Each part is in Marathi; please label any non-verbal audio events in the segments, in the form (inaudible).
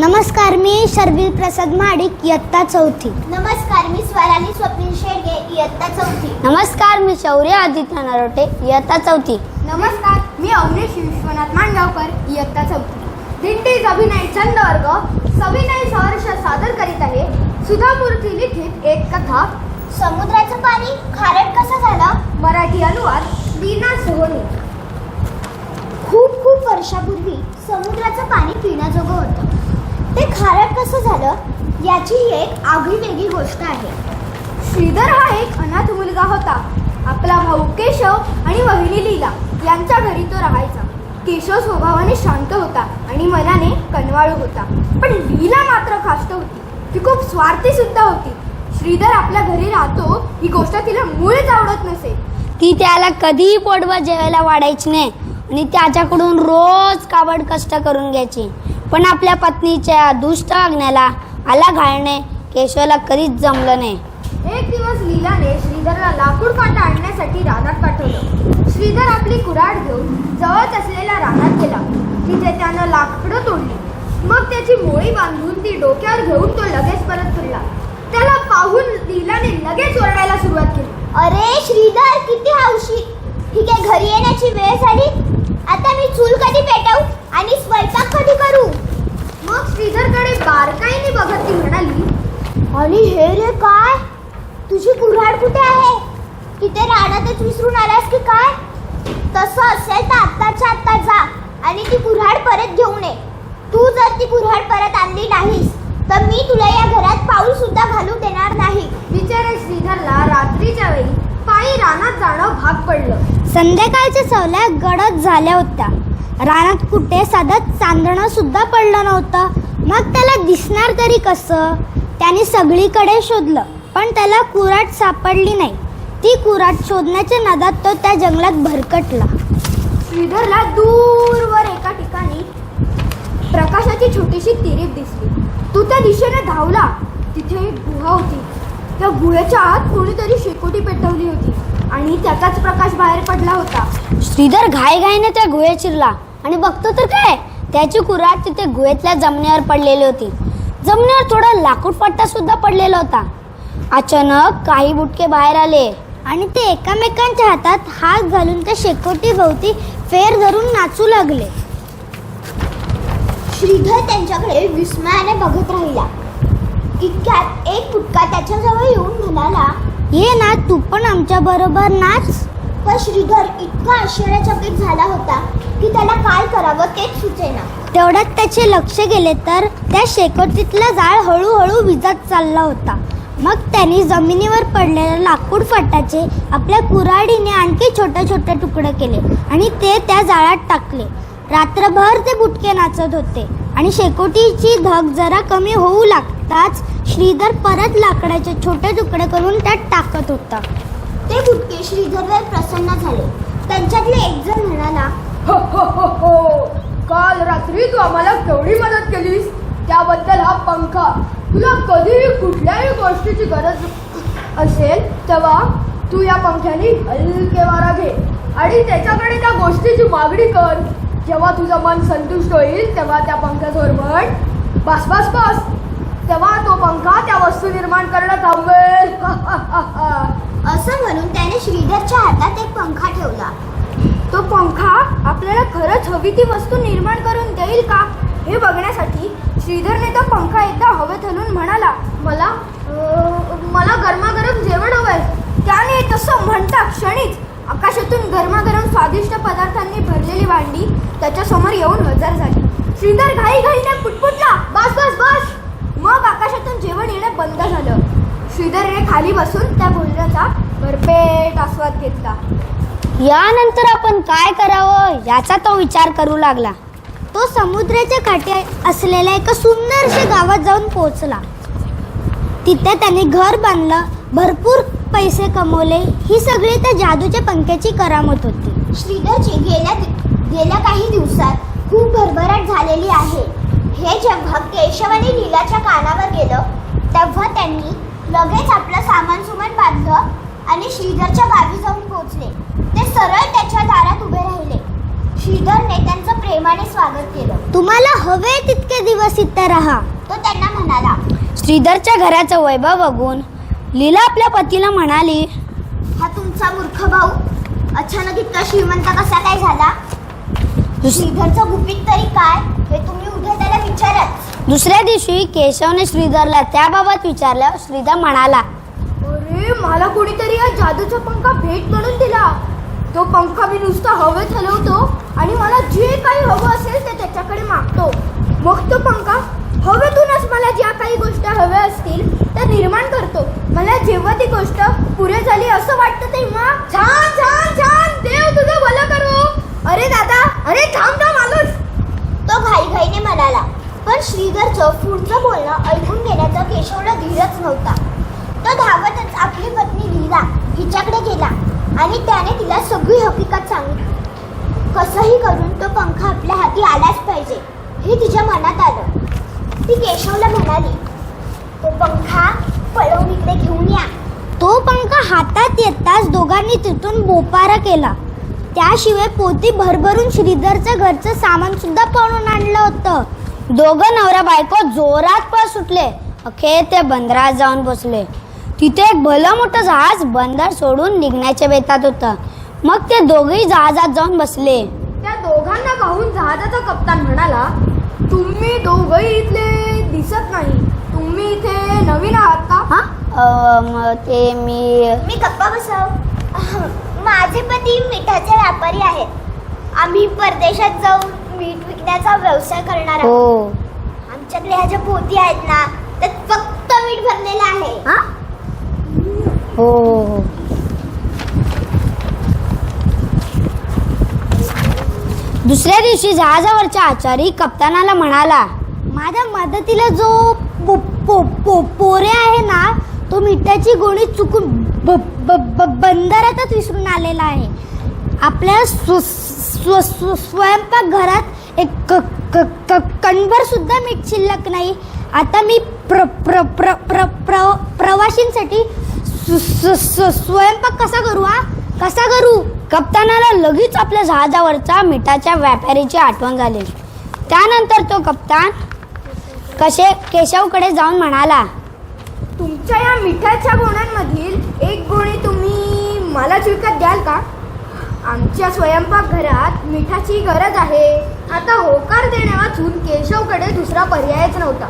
नमस्कार मी शर्विल प्रसाद महाडिक इयत्ता चौथी. नमस्कार मी स्वराली स्वप्नील शेडगे इयत्ता चौथी. नमस्कार मी शौर्य आदित्य नरोटे इयत्ता चौथी. नमस्कार मी अवनीश विश्वनाथ मांडगावकर इयत्ता चौथी. दिंडीज अभिनय छंद वर्ग सविनय सहर्ष सादर करीत आहे. सुधा मूर्ती लिखित एक कथा. समुद्राचं पाणी खारट कसं झालं? मराठी अनुवाद लीना सोहोनी. खूप खूप वर्षापूर्वी समुद्राचं पाणी पिण्याजोगं होतं. ते खारट कसं झालं याची ही एक आगळी वेगळी गोष्ट आहे. श्रीधर हा एक अनाथ मुलगा होता. आपला भाऊ केशव आणि वहिनी लीला यांच्या घरी तो राहायचा. केशव स्वभावाने शांत होता आणि मनाने कनवाळू होता. पण लीला मात्र खास्त होती. ती खूप स्वार्थी सुद्धा होती. श्रीधर आपल्या घरी राहतो ही गोष्ट तिला मुळीच आवडत नसे. ती त्याला कधीही पोटभर जेवायला वाढायची नाही आणि त्याच्याकडून रोज काबड कष्ट करून घ्यायची. पण आपल्या पत्नीच्या दुष्ट वागण्याला आला घालणे केशवला कधीच जमलं नाही. एक दिवस लीलाने श्रीधरला लाकूड काटा आणण्यासाठी रानात पाठवलं. श्रीधर आपली कुऱ्हाड घेऊन जवळच असलेल्या रानात गेला. तिथे त्यानं लाकडं तोडली. मग त्याची मोळी बांधून ती डोक्यावर घेऊन तो लगेच परत फिरला. त्याला पाहून लीलाने लगेच ओरडायला सुरुवात केली. अरे श्रीधर किती हौशी. ठीक आहे घरी येण्याची वेळ झाली. आता मी चूल कधी पेटवू? आणि स्वयंपाक कधी करू? मग श्रीधरकडे बारकाईने बघत ती म्हणाली आणि हे रे काय? तुझी कुऱ्हाड कुठे आहे? तिथे रानातच विसरून आलास की काय? तसं असेल तर आत्ताच्या आत्ता जा आणि ती कुऱ्हाड परत घेऊन ये. तू जर ती कुऱ्हाड परत आणली नाहीस तर मी तुला या घरात पाऊल सुद्धा घालू देणार नाही. बिचाऱ्या श्रीधरला रात्रीच्या वेळी पायी रानात जाणं भाग पडलं. संध्याकाळच्या सवल्या गडद झाल्या होत्या. रानात कुठे साधं चांदणं सुद्धा पडलं नव्हतं. मग त्याला दिसणार तरी कसं? त्याने सगळीकडे शोधलं पण त्याला कुराट सापडली नाही. ती कुराट शोधण्याच्या नादात तो त्या जंगलात भरकटला. श्रीधरला दूरवर एका ठिकाणी प्रकाशाची छोटीशी तिरीप दिसली. तो त्या दिशेने धावला. तिथे एक गुहा होती. त्या गुहेच्या आत कोणीतरी शेकोटी पेटवली होती आणि त्याचाच प्रकाश बाहेर पडला होता. श्रीधर घाईघाईने त्या गुहेत शिरला. आणि बघतो तर काय त्याची कुराट तिथे गुहेतल्या जमिनीवर पडलेली होती. जमिनीवर थोडा लाकूड पट्टा सुद्धा पडलेला होता. अचानक काही बुटके बाहेर आले आणि ते एकामेकांच्या हातात हात घालून त्या शेकोटी भोवती फेर धरून नाचू लागले. श्रीधर त्यांच्याकडे विस्मयाने बघत राहिला. इतक्यात एक बुटका त्याच्याजवळ येऊन म्हणाला ये ना तू पण आमच्या बरोबर नाच. पण श्रीधर इतका आश्चर्यचकित झाला होता की त्याला काय करावं तेच सुचेना. तेवढ्यात त्याचे लक्ष गेले तर त्या शेकोटीतला जाळ हळूहळू विजत चालला होता. मग त्यांनी जमिनीवर पडलेल्या लाकूड फटाचे आपल्या कुऱ्हाडीने आणखी छोटे छोटे तुकडे केले आणि ते त्या जाळात टाकले. रात्रभर ते बुटके नाचत होते आणि शेकोटीची धग जरा कमी होऊ लागताच श्रीधर परत लाकडाचे छोटे तुकडे करून त्यात टाकत होता. ते गुटके श्रीधरवर प्रसन्न झाले त्यांच्यातले एक जण म्हणाला हो हो हो हो. काल रात्री तू आम्हाला केवढी मदत केलीस? त्याबद्दल हा पंखा. तुला कधीही कुठल्याही गोष्टीची गरज असेल तेव्हा तू या पंख्याने हलके वारा घे आणि त्याच्याकडे त्या गोष्टीची मागणी कर. जेव्हा तुझं मन संतुष्ट होईल तेव्हा त्या पंख्याजवळ म्हण बस बस बस. तेव्हा तो पंखा त्या वस्तू निर्माण करणं थांबवेल (laughs) असं म्हणून त्याने श्रीधरच्या हातात एक पंखा ठेवला. तो पंखा आपल्याला खरंच हवी ती वस्तू निर्माण करून देईल का? हे बघण्यासाठी श्रीधरने तो पंखा एकदा हवेत हलून म्हणाला मला मला गरमागरम जेवण हवंय. त्याने तसं म्हणता क्षणीच आकाशातून गरमागरम स्वादिष्ट पदार्थांनी भरलेली भांडी त्याच्यासमोर येऊन हजर झाली. श्रीधर घाई घाईने पुटपुटला बस बस बस. मग आकाशातून जेवण येणं बंद झालं. श्रीधरने खाली बसून त्या भोजनाचा भरपेट आस्वाद घेतला. यानंतर आपण काय करावं याचा तो विचार करू लागला. तो समुद्राच्या काठी असलेल्या एका सुंदरशा गावात जाऊन पोहोचला. तिथे त्याने घर बांधलं भरपूर पैसे कमवले. ही सगळी त्या जादूच्या पंख्याची करामत होती. श्रीधरची गेल्या गेल्या काही दिवसात खूप भरभराट झालेली आहे. हे जेव्हा केशव आणि लीलाच्या कानावर गेलं तेव्हा त्यांनी लगेच आपलं सामान सुमान बांधलं आणि श्रीधरच्या गावी जाऊन पोहोचले. ते सरळ त्याच्या दारात उभे राहिले. श्रीधरने त्यांचं प्रेमाने स्वागत केलं. तुम्हाला हवे तितके दिवस इथे राहा. तो त्यांना म्हणाला श्रीधरच्या घराचं वैभव बघून लीला आपल्या पतीला म्हणाली हा तुमचा मूर्ख भाऊ. अचानक इतका श्रीमंत कसा काय झाला? श्रीधरचं गुपित तरी काय? हे तुम्ही उद्या त्याला विचारत. दुसऱ्या दिवशी केशवने श्रीधरला त्याबाबत विचारलं श्रीधर म्हणाला अरे मला कोणीतरी या जादूचा पंखा भेट म्हणून दिला. तो पंखा मी नुसता हवेत हलवतो आणि मला जे काही हवं असेल ते त्याच्याकडे मागतो. मग तो पंखा हवेतूनच मला ज्या काही गोष्टी हव्या असतील त्या निर्माण करतो. मला जेव्हा ती गोष्ट पुरे झाली असं वाटतं तेव्हा छान छान छान देव तुझं भलं करू. अरे दादा अरे थांब थांब आलोच. तो घाईघाईने म्हणाला पण श्रीधरचं पुढचं बोलणं ऐकून घेण्याचा केशवला धीरच नव्हता. तो धावतच आपली पत्नी लीला हिच्याकडे गेला आणि त्याने तिला सगळी हकीकत सांगितली. कसंही करून तो पंखा आपल्या हाती आलाच पाहिजे हे तिच्या मनात आलं. ती केशवला म्हणाली तो पंखा पळवून इकडे घेऊन या. तो पंखा हातात येताच दोघांनी तिथून बोपारा केला. त्याशिवाय पोती भरभरून श्रीधरचं घरचं सामान सुद्धा पळून आणलं होतं. दोघं नवरा बायको जोरात पळ सुटले. अखेर ते बंदरात जाऊन बसले. तिथे एक भलं मोठं जहाज बंदर सोडून निघण्याच्या बेतात होतं. मग ते दोघेही जहाजात जाऊन बसले. त्या दोघांना पाहून जहाजाचा कप्तान म्हणाला तुम्ही दोघही इथले दिसत नाही. तुम्ही इथे नवीन आहात का? हा? अं, ते मी मी गप्पा बसव. माझे पती मिठाचे व्यापारी आहेत. आम्ही परदेशात जाऊन मीठ विकण्याचा व्यवसाय करणार हो. आमच्याकडे ह्या ज्या पोती आहेत ना त्यात फक्त मीठ भरलेलं आहे. हा? हो हो हो. दुसऱ्या दिवशी जहाजावरच्या आचारी कप्तानाला म्हणाला माझ्या मदतीला जो पो, पो, पो, पोरे आहे ना तो मिठाची गोणी चुकून ब, ब, ब, बंदरातच विसरून आलेला आहे. आपल्या स्व, स्व, स्वयंपाकघरात एक क, क, क, कणभर सुद्धा मीठ शिल्लक नाही. आता मी प्र प्र प्र प्र प्र प्रवाशींसाठी स्व- स्वयंपाक कसा करू हा? कसा करू? कप्तानाला लगेच आपल्या जहाजावरचा मिठाच्या व्यापारीची आठवण झाली. त्यानंतर तो कप्तान कसे केशवकडे जाऊन म्हणाला तुमच्या या मिठाच्या गुणांमधील एक गुणी तुम्ही मला विकत द्याल का? आमच्या स्वयंपाकघरात मिठाची गरज आहे. आता होकार देण्या वाचून केशवकडे दुसरा पर्यायच नव्हता.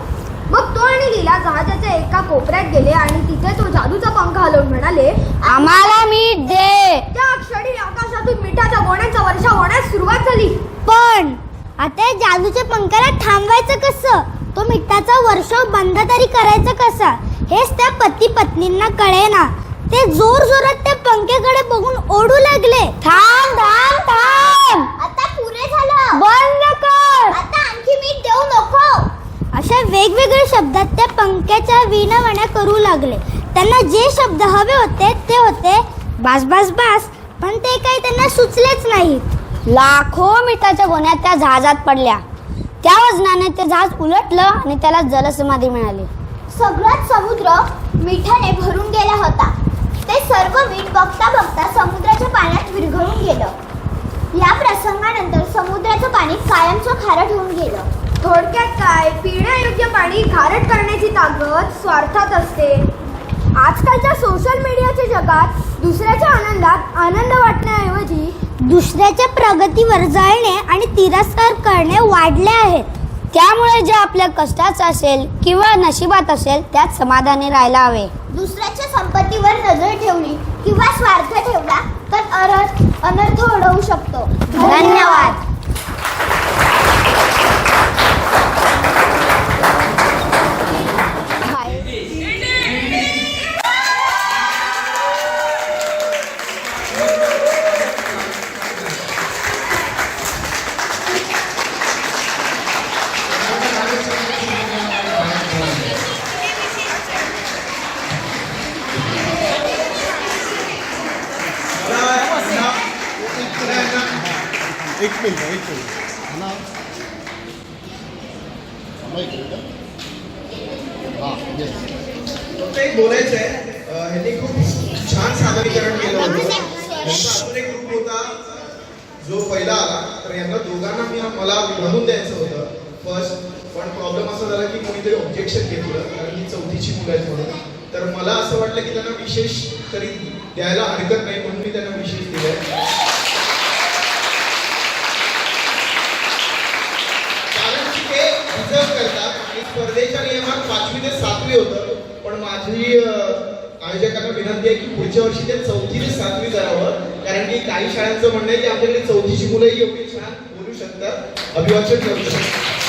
मग तो आणि लीला जहाजाच्या एका कोपऱ्यात गेले आणि तिथे तो जादूचा पंखा हलवून म्हणाले आम्हाला मीठ दे. त्या क्षणी आकाशातून मिठाच्या गोण्यांचा वर्षा होण्यास सुरुवात झाली. पण आता जादूच्या पंखाला थांबवायचं कसं? तो मिठाचा वर्षाव बंद तरी करायचं कसं? हेच त्या पती पत्नींना कळेना. ते जोर जोरात त्या पंख्याकडे बघून ओढू लागले. थांब थांब थांब. आता पुरे झालं. बंद कर. आता आणखी मीठ देऊ नको. अशा वेगवेगळ्या शब्दात त्या पंख्याच्या विणवण्या करू लागले. त्यांना जे शब्द हवे होते ते होते बास बास बास. पण ते काही त्यांना सुचलेच नाहीत. लाखो मिठाच्या गोण्या त्या जहाजात पडल्या. त्या वजनाने ते जहाज उलटलं आणि त्याला जलसमाधी मिळाली. सगळाच समुद्र मिठाने भरून गेला होता. सर्व मीठ बघता बघता समुद्राच्या पाण्यात विरघळून गेलं. या प्रसंगानंतर समुद्राचं पाणी कायमचं खारट होऊन गेलं. थोडक्यात काय? पिण्यायोग्य पाणी खारट करण्याची ताकद स्वार्थात असते. आजकालच्या सोशल मीडियाच्या जगात दुसऱ्याच्या आनंदात आनंद वाटण्याऐवजी दुसऱ्याच्या प्रगतीवर जळणे आणि तिरस्कार करणे वाढले आहेत. त्यामुळे जे आपल्या कष्टाचं असेल किंवा नशिबात असेल त्यात समाधानी राहायला हवे. दुसऱ्याच्या संपत्तीवर नजर ठेवली किंवा स्वार्थ ठेवला तर अनर्थ अनर्थ अडवू शकतो. धन्यवाद. एक मिनिट एक मिनिट ना एक मिनिट हां येस बोलायचं आहे ह्यांनी खूप छान सादरीकरण केलं होतं. त्यांचा अजून एक ग्रुप होता. जो पहिला आला तर यांना दोघांना मी मला म्हणून द्यायचं होतं. फर्स्ट पण प्रॉब्लेम असा झाला की कोणीतरी ऑब्जेक्शन घेतलं कारण ही चौथीची मुलं आहेत म्हणून. तर मला असं वाटलं की त्यांना विशेष तरी द्यायला हरकत नाही म्हणून मी त्यांना विशेष दिलंय कारण की ते डिझर्व करतात आणि स्पर्धेच्या नियमात पाचवी ते सातवी होतं. पण माझी आयोजकांना विनंती आहे की पुढच्या वर्षी ते चौथी ते सातवी करावं. कारण की काही शाळांचं म्हणणं आहे की आपल्याकडे चौथीची मुलं एवढी छान बोलू शकतात अभिवाचन करू शकतात.